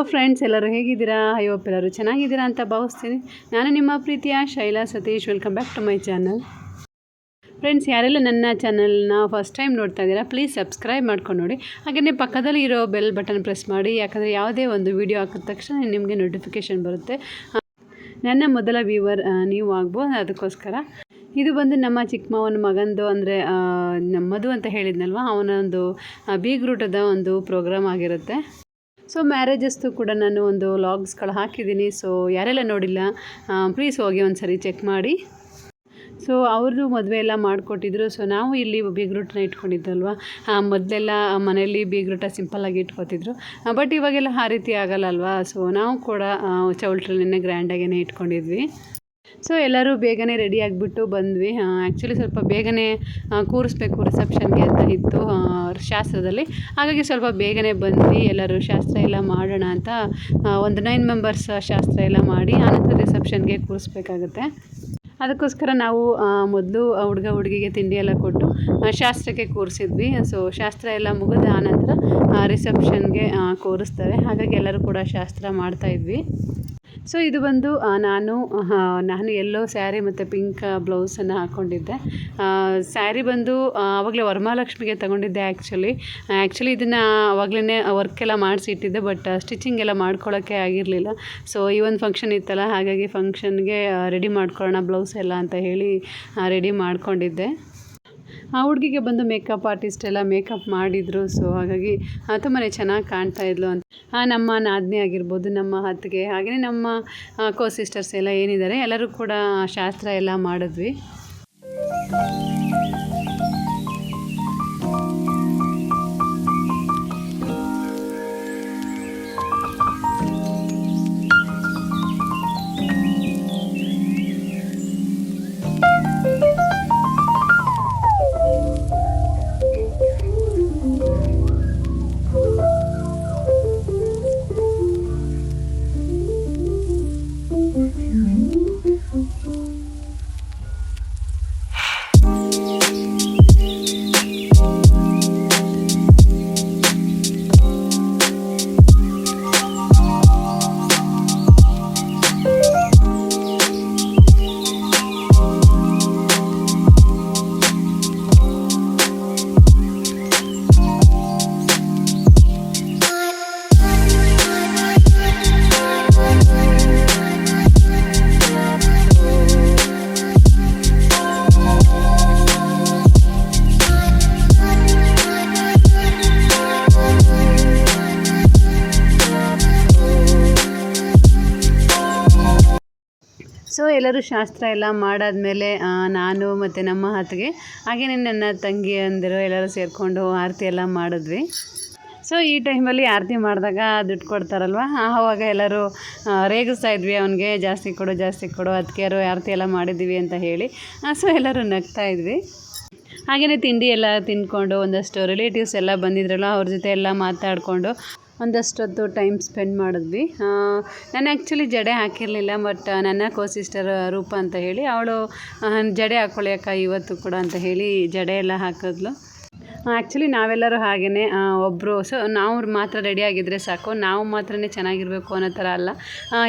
Hello friends ಎಲ್ಲರೂ ಹೇಗಿದ್ದೀರಾ? I hope ಎಲ್ಲರೂ ಚೆನ್ನಾಗಿದ್ದೀರಾ ಅಂತ ಭಾವಿಸ್ತೀನಿ. ನಾನು ನಿಮ್ಮ ಪ್ರೀತಿಯ Shaila Satish. Welcome back to my channel friends ಯಾರೆಲ್ಲ ನನ್ನ ಚಾನಲ್ನ ಫಸ್ಟ್ ಟೈಮ್ ನೋಡ್ತಾ ಇದ್ದೀರಾ ಪ್ಲೀಸ್ ಸಬ್ಸ್ಕ್ರೈಬ್ ಮಾಡ್ಕೊಂಡು ನೋಡಿ. ಹಾಗೆಯೇ ಪಕ್ಕದಲ್ಲಿ ಇರೋ ಬೆಲ್ ಬಟನ್ ಪ್ರೆಸ್ ಮಾಡಿ. ಯಾಕಂದರೆ ಯಾವುದೇ ಒಂದು ವಿಡಿಯೋ ಹಾಕಿದ ತಕ್ಷಣ ನಿಮಗೆ ನೋಟಿಫಿಕೇಷನ್ ಬರುತ್ತೆ. ನನ್ನ ಮೊದಲ ವ್ಯೂವರ್ ನೀವು ಆಗ್ಬೋದು. ಅದಕ್ಕೋಸ್ಕರ ಇದು ಬಂದು ನಮ್ಮ ಚಿಕ್ಕಮ್ಮವನ ಮಾವನ ಮಗಂದು ಅಂದರೆ ನಮ್ಮದು ಅಂತ ಹೇಳಿದ್ನಲ್ವ? ಅವನ ಒಂದು ಬೀಗ್ರೂಟದ ಒಂದು ಪ್ರೋಗ್ರಾಮ್ ಆಗಿರುತ್ತೆ. ಸೊ ಮ್ಯಾರೇಜಸ್ದು ಕೂಡ ನಾನು ಒಂದು ಲಾಗ್ಸ್ಗಳು ಹಾಕಿದ್ದೀನಿ. ಸೊ ಯಾರೆಲ್ಲ ನೋಡಿಲ್ಲ ಪ್ಲೀಸ್ ಹೋಗಿ ಒಂದು ಸರಿ ಚೆಕ್ ಮಾಡಿ. ಸೊ ಅವ್ರದ್ದು ಮದುವೆ ಎಲ್ಲ ಮಾಡಿಕೊಟ್ಟಿದ್ರು. ಸೊ ನಾವು ಇಲ್ಲಿ ಬೀಗ್ರೂಟನ್ನ ಇಟ್ಕೊಂಡಿದ್ದಲ್ವ? ಮೊದಲೆಲ್ಲ ಮನೆಯಲ್ಲಿ ಬೀಗ್ರೂಟ ಸಿಂಪಲ್ಲಾಗಿ ಇಟ್ಕೊತಿದ್ರು. ಬಟ್ ಇವಾಗೆಲ್ಲ ಆ ರೀತಿ ಆಗಲ್ಲ ಅಲ್ವಾ? ಸೊ ನಾವು ಕೂಡ ಚೌಲ್ಟ್ರಲ್ಲೇ ಗ್ರ್ಯಾಂಡಾಗೇ ಇಟ್ಕೊಂಡಿದ್ವಿ. ಸೊ ಎಲ್ಲರೂ ಬೇಗನೆ ರೆಡಿ ಆಗಿಬಿಟ್ಟು ಬಂದ್ವಿ. ಆ್ಯಕ್ಚುಲಿ ಸ್ವಲ್ಪ ಬೇಗನೆ ಕೂರಿಸ್ಬೇಕು ರಿಸೆಪ್ಷನ್ಗೆ ಅಂತ ಇತ್ತು ಶಾಸ್ತ್ರದಲ್ಲಿ. ಹಾಗಾಗಿ ಸ್ವಲ್ಪ ಬೇಗನೆ ಬಂದ್ವಿ. ಎಲ್ಲರೂ ಶಾಸ್ತ್ರ ಎಲ್ಲ ಮಾಡೋಣ ಅಂತ ಒಂದು ನೈನ್ ಮೆಂಬರ್ಸ್ ಶಾಸ್ತ್ರ ಎಲ್ಲ ಮಾಡಿ ಆನಂತರ ರಿಸೆಪ್ಷನ್ಗೆ ಕೂರಿಸ್ಬೇಕಾಗುತ್ತೆ. ಅದಕ್ಕೋಸ್ಕರ ನಾವು ಮೊದಲು ಹುಡುಗ ಹುಡುಗಿಗೆ ತಿಂಡಿ ಎಲ್ಲ ಕೊಟ್ಟು ಶಾಸ್ತ್ರಕ್ಕೆ ಕೂರಿಸಿದ್ವಿ. ಸೊ ಶಾಸ್ತ್ರ ಎಲ್ಲ ಮುಗಿದ ಆನಂತರ ರಿಸೆಪ್ಷನ್ಗೆ ಕೂರಿಸ್ತಾರೆ ಹಾಗಾಗಿ ಎಲ್ಲರೂ ಕೂಡ ಶಾಸ್ತ್ರ ಮಾಡ್ತಾಯಿದ್ವಿ ಸೊ ಇದು ಬಂದು ನಾನು ನಾನು ಎಲ್ಲೋ ಸ್ಯಾರಿ ಮತ್ತು ಪಿಂಕ್ ಬ್ಲೌಸನ್ನು ಹಾಕ್ಕೊಂಡಿದ್ದೆ ಸ್ಯಾರಿ ಬಂದು ಆವಾಗಲೇ ವರಮಹಾಲಕ್ಷ್ಮಿಗೆ ತಗೊಂಡಿದ್ದೆ ಆ್ಯಕ್ಚುಲಿ ಆ್ಯಕ್ಚುಲಿ ಇದನ್ನು ಆವಾಗಲೇ ವರ್ಕ್ ಎಲ್ಲ ಮಾಡಿಸಿ ಇಟ್ಟಿದ್ದೆ ಬಟ್ ಸ್ಟಿಚಿಂಗ್ ಎಲ್ಲ ಮಾಡ್ಕೊಳ್ಳೋಕ್ಕೆ ಆಗಿರಲಿಲ್ಲ. ಸೊ ಈ ಒಂದು ಫಂಕ್ಷನ್ ಇತ್ತಲ್ಲ, ಹಾಗಾಗಿ ಫಂಕ್ಷನ್ಗೆ ರೆಡಿ ಮಾಡ್ಕೊಳ್ಳೋಣ, ಬ್ಲೌಸ್ ಎಲ್ಲ ಅಂತ ಹೇಳಿ ರೆಡಿ ಮಾಡ್ಕೊಂಡಿದ್ದೆ. ಆ ಹುಡುಗಿಗೆ ಬಂದು ಮೇಕಪ್ ಆರ್ಟಿಸ್ಟ್ ಎಲ್ಲ ಮೇಕಪ್ ಮಾಡಿದರು ಸೊ ಹಾಗಾಗಿ ತುಂಬಾ ಚೆನ್ನಾಗಿ ಕಾಣ್ತಾ ಇದ್ಲು ಅಂತ. ನಮ್ಮ ನಾದಿನಿ ಆಗಿರ್ಬೋದು, ನಮ್ಮ ಹತ್ತಿಗೆ ಹಾಗೆಯೇ ನಮ್ಮ ಕೋ ಸಿಸ್ಟರ್ಸ್ ಎಲ್ಲ ಏನಿದ್ದಾರೆ, ಎಲ್ಲರೂ ಕೂಡ ಶಾಸ್ತ್ರ ಎಲ್ಲ ಮಾಡಿದ್ವಿ. ಸೊ ಎಲ್ಲರೂ ಶಾಸ್ತ್ರ ಎಲ್ಲ ಮಾಡಾದಮೇಲೆ ನಾನು ಮತ್ತು ನಮ್ಮ ಹತ್ತಿಗೆ ಹಾಗೆಯೇ ನನ್ನ ತಂಗಿ ಅಂದರು ಎಲ್ಲರೂ ಸೇರಿಕೊಂಡು ಆರತಿ ಎಲ್ಲ ಮಾಡಿದ್ವಿ. ಸೊ ಈ ಟೈಮಲ್ಲಿ ಆರತಿ ಮಾಡಿದಾಗ ದುಡ್ಡು ಕೊಡ್ತಾರಲ್ವ? ಆವಾಗ ಎಲ್ಲರೂ ರೇಗಿಸ್ತಾ ಇದ್ವಿ, ಅವನಿಗೆ ಜಾಸ್ತಿ ಕೊಡು ಜಾಸ್ತಿ ಕೊಡು ಅದಕ್ಕೆರು ಆರತಿ ಎಲ್ಲ ಮಾಡಿದ್ದೀವಿ ಅಂತ ಹೇಳಿ. ಸೊ ಎಲ್ಲರೂ ನಗ್ತಾ ಇದ್ವಿ. ಹಾಗೆಯೇ ತಿಂಡಿ ಎಲ್ಲ ತಿಂದ್ಕೊಂಡು ಒಂದಷ್ಟು ರಿಲೇಟಿವ್ಸ್ ಎಲ್ಲ ಬಂದಿದ್ರಲ್ಲ ಅವ್ರ ಜೊತೆ ಎಲ್ಲ ಮಾತಾಡಿಕೊಂಡು ಒಂದಷ್ಟೊತ್ತು ಟೈಮ್ ಸ್ಪೆಂಡ್ ಮಾಡಿದ್ವಿ. ನಾನು ಆ್ಯಕ್ಚುಲಿ ಜಡೆ ಹಾಕಿರಲಿಲ್ಲ, ಬಟ್ ನನ್ನ ಕೋ ಸಿಸ್ಟರ್ ರೂಪ ಅಂತ ಹೇಳಿ, ಅವಳು ಜಡೆ ಹಾಕ್ಕೊಳ್ಳಿ ಅಕ್ಕ ಇವತ್ತು ಕೂಡ ಅಂತ ಹೇಳಿ ಜಡೆ ಎಲ್ಲ ಹಾಕಿದ್ಲು. ಆ್ಯಕ್ಚುಲಿ ನಾವೆಲ್ಲರೂ ಹಾಗೆಯೇ ಒಬ್ಬರು ಸೊ, ನಾವು ಮಾತ್ರ ರೆಡಿ ಆಗಿದ್ದರೆ ಸಾಕು, ನಾವು ಮಾತ್ರನೇ ಚೆನ್ನಾಗಿರಬೇಕು ಅನ್ನೋ ಥರ ಅಲ್ಲ.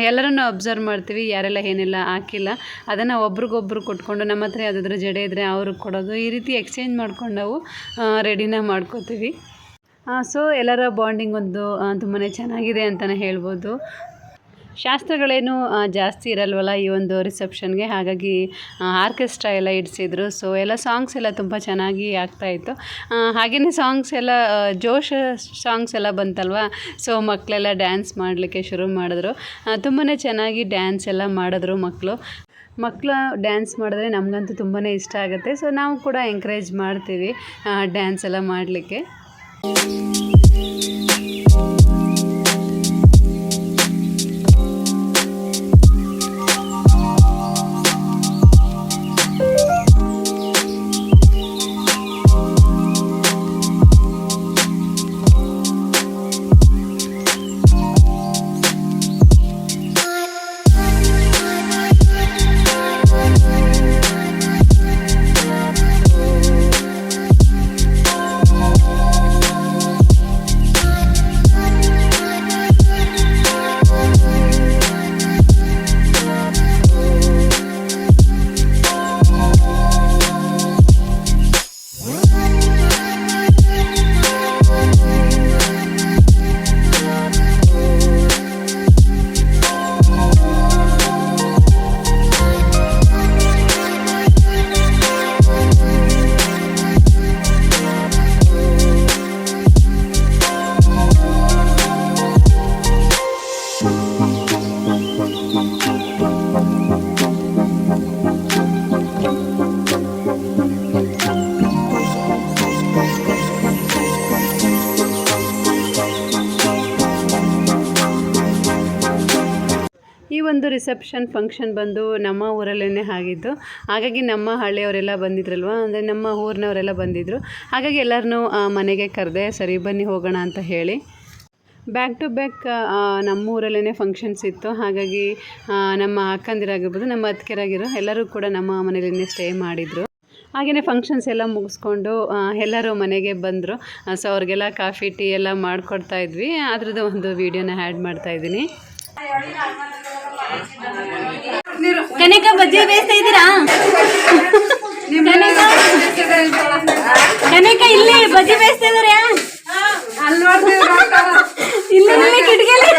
ಎಲ್ಲರನ್ನು ಅಬ್ಸರ್ವ್ ಮಾಡ್ತೀವಿ, ಯಾರೆಲ್ಲ ಏನೆಲ್ಲ, ಹಾಕಿಲ್ಲ. ಅದನ್ನು ಒಬ್ರಿಗೊಬ್ರು ಕೊಟ್ಕೊಂಡು ನಮ್ಮ ಹತ್ರ ಯಾವುದಾದ್ರೂ ಜಡೆ ಇದ್ದರೆ ಅವ್ರಿಗೆ ಕೊಡೋದು. ಈ ರೀತಿ ಎಕ್ಸ್ಚೇಂಜ್ ಮಾಡ್ಕೊಂಡು ನಾವು ರೆಡಿನ ಮಾಡ್ಕೋತೀವಿ. ಸೊ ಎಲ್ಲರ ಬಾಂಡಿಂಗ್ ಒಂದು ತುಂಬಾ ಚೆನ್ನಾಗಿದೆ ಅಂತಲೇ ಹೇಳ್ಬೋದು. ಶಾಸ್ತ್ರಗಳೇನು ಜಾಸ್ತಿ ಇರಲ್ವಲ್ಲ ಈ ಒಂದು ರಿಸೆಪ್ಷನ್ಗೆ ಹಾಗಾಗಿ ಆರ್ಕೆಸ್ಟ್ರಾ ಎಲ್ಲ ಇಡಿಸಿದ್ರು. ಸೊ ಎಲ್ಲ ಸಾಂಗ್ಸ್ ಎಲ್ಲ ತುಂಬ ಚೆನ್ನಾಗಿ ಆಗ್ತಾಯಿತ್ತು ಹಾಗೆಯೇ ಸಾಂಗ್ಸ್ ಎಲ್ಲ ಜೋಶ ಸಾಂಗ್ಸ್ ಎಲ್ಲ ಬಂತಲ್ವ? ಸೊ ಮಕ್ಕಳೆಲ್ಲ ಡ್ಯಾನ್ಸ್ ಮಾಡಲಿಕ್ಕೆ ಶುರು ಮಾಡಿದ್ರು. ತುಂಬಾ ಚೆನ್ನಾಗಿ ಡ್ಯಾನ್ಸ್ ಎಲ್ಲ ಮಾಡಿದ್ರು ಮಕ್ಕಳು ಮಕ್ಕಳು ಡ್ಯಾನ್ಸ್ ಮಾಡಿದ್ರೆ ನಮಗಂತೂ ತುಂಬಾ ಇಷ್ಟ ಆಗುತ್ತೆ. ಸೊ ನಾವು ಕೂಡ ಎಂಕರೇಜ್ ಮಾಡ್ತೀವಿ ಡ್ಯಾನ್ಸ್ ಎಲ್ಲ ಮಾಡಲಿಕ್ಕೆ. you ರಿಸೆಪ್ಷನ್ ಫಂಕ್ಷನ್ ಬಂದು ನಮ್ಮ ಊರಲ್ಲೇ ಆಗಿದ್ದು, ಹಾಗಾಗಿ ನಮ್ಮ ಹಳ್ಳಿಯವರೆಲ್ಲ ಬಂದಿದ್ರಲ್ವ? ಅಂದರೆ ನಮ್ಮ ಊರಿನವರೆಲ್ಲ ಬಂದಿದ್ದರು ಹಾಗಾಗಿ ಎಲ್ಲರನ್ನೂ ಮನೆಗೆ ಕರೆದೆ, ಸರಿ, ಬನ್ನಿ ಹೋಗೋಣ ಅಂತ ಹೇಳಿ. ಬ್ಯಾಕ್ ಟು ಬ್ಯಾಕ್ ನಮ್ಮ ಊರಲ್ಲೇ ಫಂಕ್ಷನ್ಸ್ ಇತ್ತು. ಹಾಗಾಗಿ ನಮ್ಮ ಅಕ್ಕಂದಿರಾಗಿರ್ಬೋದು, ನಮ್ಮ ಅತ್ತಿಗೆರಾಗಿರೋ ಎಲ್ಲರೂ ಕೂಡ ನಮ್ಮ ಮನೆಯಲ್ಲೇ ಸ್ಟೇ ಮಾಡಿದರು. ಹಾಗೆಯೇ ಫಂಕ್ಷನ್ಸ್ ಎಲ್ಲ ಮುಗಿಸ್ಕೊಂಡು ಎಲ್ಲರೂ ಮನೆಗೆ ಬಂದರು. ಸೊ ಅವ್ರಿಗೆಲ್ಲ ಕಾಫಿ, ಟೀ ಎಲ್ಲ ಮಾಡಿಕೊಡ್ತಾ ಇದ್ವಿ. ಅದ್ರದ್ದು ಒಂದು ವೀಡಿಯೋನ ಆ್ಯಡ್ ಮಾಡ್ತಾ ಇದ್ದೀನಿ. ಕನಕ ಬಜ್ಜಿ ಬೇಯಿಸ್ತಾ ಇದ್ದೀರಾ? ಕನಕ? ಇಲ್ಲಿ ಬಜ್ಜಿ ಬೇಯಿಸ್ತಾ ಇದಾರೆ? ಇಲ್ಲಿ ಇಲ್ಲಿ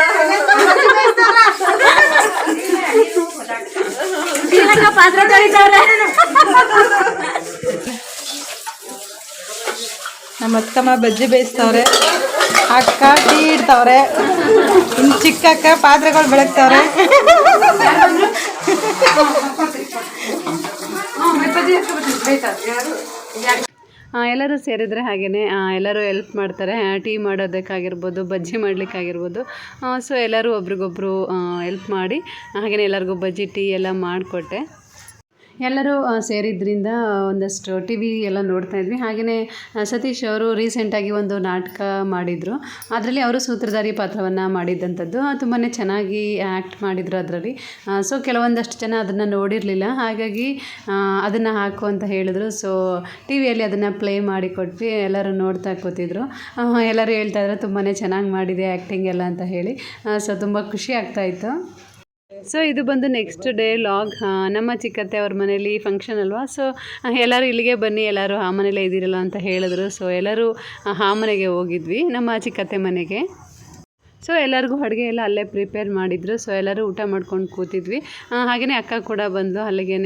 ಕನಕ ಪಾತ್ರೆ ತೊಳಿತಾವ್ರೆ. ನಮ್ಮ ಅಕ್ಕಮ್ಮ ಬಜ್ಜಿ ಬೇಯಿಸ್ತಾವ್ರೆ. ಅಕ್ಕ ಟೀ ಇಡ್ತಾವ್ರೆ. ಇನ್ನು ಚಿಕ್ಕ ಅಕ್ಕ ಪಾತ್ರೆಗಳು ಬೆಳಗ್ತವ್ರೆ. ಎಲ್ಲರೂ ಸೇರಿದರೆ ಹಾಗೆಯೇ ಎಲ್ಲರೂ ಎಲ್ಪ್ ಮಾಡ್ತಾರೆ ಟೀ ಮಾಡೋದಕ್ಕಾಗಿರ್ಬೋದು, ಬಜ್ಜಿ ಮಾಡಲಿಕ್ಕಾಗಿರ್ಬೋದು. ಸೊ ಎಲ್ಲರೂ ಒಬ್ರಿಗೊಬ್ರು ಎಲ್ಪ್ ಮಾಡಿ ಹಾಗೆಯೇ ಎಲ್ಲರಿಗೂ ಬಜ್ಜಿ ಟೀ ಎಲ್ಲ ಮಾಡಿಕೊಟ್ಟೆ. ಎಲ್ಲರೂ ಸೇರಿದ್ದರಿಂದ ಒಂದಷ್ಟು ಟಿ ವಿ ಎಲ್ಲ ನೋಡ್ತಾ ಇದ್ವಿ. ಹಾಗೆಯೇ ಸತೀಶ್ ಅವರು ರೀಸೆಂಟಾಗಿ ಒಂದು ನಾಟಕ ಮಾಡಿದರು. ಅದರಲ್ಲಿ ಅವರು ಸೂತ್ರಧಾರಿ ಪಾತ್ರವನ್ನು ಮಾಡಿದ್ದಂಥದ್ದು. ತುಂಬಾ ಚೆನ್ನಾಗಿ ಆ್ಯಕ್ಟ್ ಮಾಡಿದರು ಅದರಲ್ಲಿ. ಸೊ ಕೆಲವೊಂದಷ್ಟು ಜನ ಅದನ್ನು ನೋಡಿರಲಿಲ್ಲ. ಹಾಗಾಗಿ ಅದನ್ನು ಹಾಕು ಅಂತ ಹೇಳಿದ್ರು. ಸೊ ಟಿ ವಿಯಲ್ಲಿ ಅದನ್ನು ಪ್ಲೇ ಮಾಡಿ ಕೊಟ್ವಿ ಎಲ್ಲರೂ ನೋಡ್ತಾ ಕೂತಿದ್ರು. ಎಲ್ಲರೂ ಹೇಳ್ತಾ ಇದ್ರು ತುಂಬಾ ಚೆನ್ನಾಗಿ ಮಾಡಿದೆ ಆ್ಯಕ್ಟಿಂಗ್ ಎಲ್ಲ ಅಂತ ಹೇಳಿ. ಸೊ ತುಂಬ ಖುಷಿ ಆಗ್ತಾಯಿತ್ತು ಸೊ ಇದು ಬಂದು ನೆಕ್ಸ್ಟ್ ಡೇ ಲಾಗ್ ನಮ್ಮ ಚಿಕ್ಕತ್ತೆ ಅವ್ರ ಮನೇಲಿ ಫಂಕ್ಷನ್ ಅಲ್ವಾ? ಸೊ ಎಲ್ಲರೂ ಇಲ್ಲಿಗೆ ಬನ್ನಿ, ಎಲ್ಲರೂ ಆ ಮನೇಲೇ ಇದ್ದೀರಲ್ಲ ಅಂತ ಹೇಳಿದ್ರು. ಸೊ ಎಲ್ಲರೂ, ಆ ಮನೆಗೆ ಹೋಗಿದ್ವಿ, ನಮ್ಮ ಚಿಕ್ಕತ್ತೆ ಮನೆಗೆ. ಸೊ ಎಲ್ಲರಿಗೂ ಅಡುಗೆ ಎಲ್ಲ ಅಲ್ಲೇ ಪ್ರಿಪೇರ್ ಮಾಡಿದ್ರು. ಸೊ ಎಲ್ಲರೂ ಊಟ ಮಾಡ್ಕೊಂಡು ಕೂತಿದ್ವಿ. ಹಾಗೆಯೇ ಅಕ್ಕ ಕೂಡ ಬಂದು ಅಲ್ಲಿಗೆ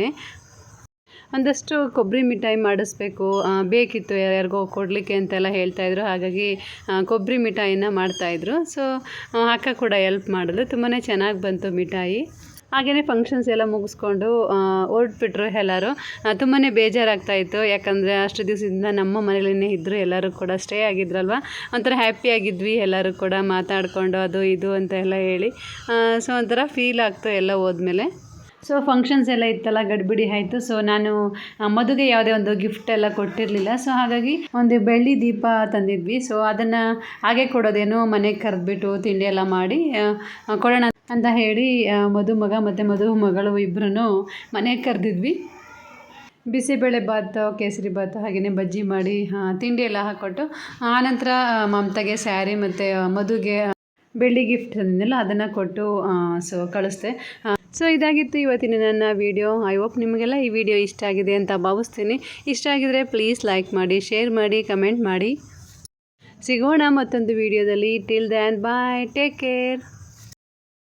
ಒಂದಷ್ಟು ಕೊಬ್ಬರಿ ಮಿಠಾಯಿ ಮಾಡಿಸ್ಬೇಕು. ಬೇಕಿತ್ತು ಯಾರ್ಯಾರಿಗೋ ಕೊಡಲಿಕ್ಕೆ ಅಂತೆಲ್ಲ ಹೇಳ್ತಾಯಿದ್ರು ಹಾಗಾಗಿ ಕೊಬ್ಬರಿ ಮಿಠಾಯಿನ ಮಾಡ್ತಾಯಿದ್ರು ಸೊ ಅಕ್ಕ ಕೂಡ ಎಲ್ಪ್ ಮಾಡಿದ್ರು. ತುಂಬಾ ಚೆನ್ನಾಗಿ ಬಂತು ಮಿಠಾಯಿ. ಹಾಗೆಯೇ ಫಂಕ್ಷನ್ಸ್ ಎಲ್ಲ ಮುಗಿಸ್ಕೊಂಡು ಹೊರಟ್ಬಿಟ್ರು ಎಲ್ಲರೂ. ತುಂಬಾ ಬೇಜಾರಾಗ್ತಾಯಿತ್ತು ಯಾಕಂದರೆ, ಅಷ್ಟು ದಿವಸದಿಂದ ನಮ್ಮ ಮನೇಲೇ ಇದ್ದರು ಎಲ್ಲರೂ ಕೂಡ ಸ್ಟೇ ಆಗಿದ್ರಲ್ವ? ಒಂಥರ ಹ್ಯಾಪಿ ಆಗಿದ್ವಿ ಎಲ್ಲರೂ ಕೂಡ ಮಾತಾಡಿಕೊಂಡು, ಅದು ಇದು ಅಂತ ಎಲ್ಲ ಹೇಳಿ. ಸೊ ಒಂಥರ ಫೀಲ್ ಆಗ್ತು ಎಲ್ಲ ಹೋದ್ಮೇಲೆ. ಸೊ ಫಂಕ್ಷನ್ಸ್ ಎಲ್ಲ ಇತ್ತಲ್ಲ, ಗಡ್ಬಿಡಿ ಆಯಿತು. ಸೊ ನಾನು ಮದುಗೆ ಯಾವುದೇ ಒಂದು ಗಿಫ್ಟ್ ಎಲ್ಲ ಕೊಟ್ಟಿರಲಿಲ್ಲ. ಸೊ ಹಾಗಾಗಿ ಒಂದು ಬೆಳ್ಳಿ ದೀಪ ತಂದಿದ್ವಿ. ಸೊ ಅದನ್ನು ಹಾಗೆ ಕೊಡೋದೇನೋ ಮನೆಗೆ ಕರೆದ್ಬಿಟ್ಟು ತಿಂಡಿ ಎಲ್ಲ ಮಾಡಿ ಕೊಡೋಣ ಅಂತ ಹೇಳಿ ಮದುಮಗ ಮತ್ತು ಮದುಮಗಳು ಇಬ್ಬರೂ ಮನೆಗೆ ಕರೆದಿದ್ವಿ. ಬಿಸಿಬೇಳೆ ಭಾತ್, ಕೇಸರಿ ಭಾತ್ ಹಾಗೆಯೇ ಬಜ್ಜಿ ಮಾಡಿ ತಿಂಡಿ ಎಲ್ಲ ಹಾಕ್ಕೊಟ್ಟು ಆನಂತರ ಮಮತಾಗೆ ಸ್ಯಾರಿ ಮತ್ತು ಮಧುಗೆ ಬೆಳ್ಳಿ ಗಿಫ್ಟ್ ತಂದಿದ್ದೆಲ್ಲ ಅದನ್ನು ಕೊಟ್ಟು ಸೊ ಕಳಿಸ್ದೆ. ಸೊ ಇದಾಗಿತ್ತು ಇವತ್ತಿನ ನನ್ನ ವಿಡಿಯೋ ಐ ಹೋಪ್ ನಿಮಗೆಲ್ಲ ಈ ವಿಡಿಯೋ ಇಷ್ಟ ಆಗಿದೆ ಅಂತ ಭಾವಿಸ್ತೀನಿ. ಇಷ್ಟ ಆಗಿದರೆ ಪ್ಲೀಸ್ ಲೈಕ್ ಮಾಡಿ ಶೇರ್ ಮಾಡಿ ಕಮೆಂಟ್ ಮಾಡಿ. ಸಿಗೋಣ ಮತ್ತೊಂದು ವಿಡಿಯೋದಲ್ಲಿ till then bye take care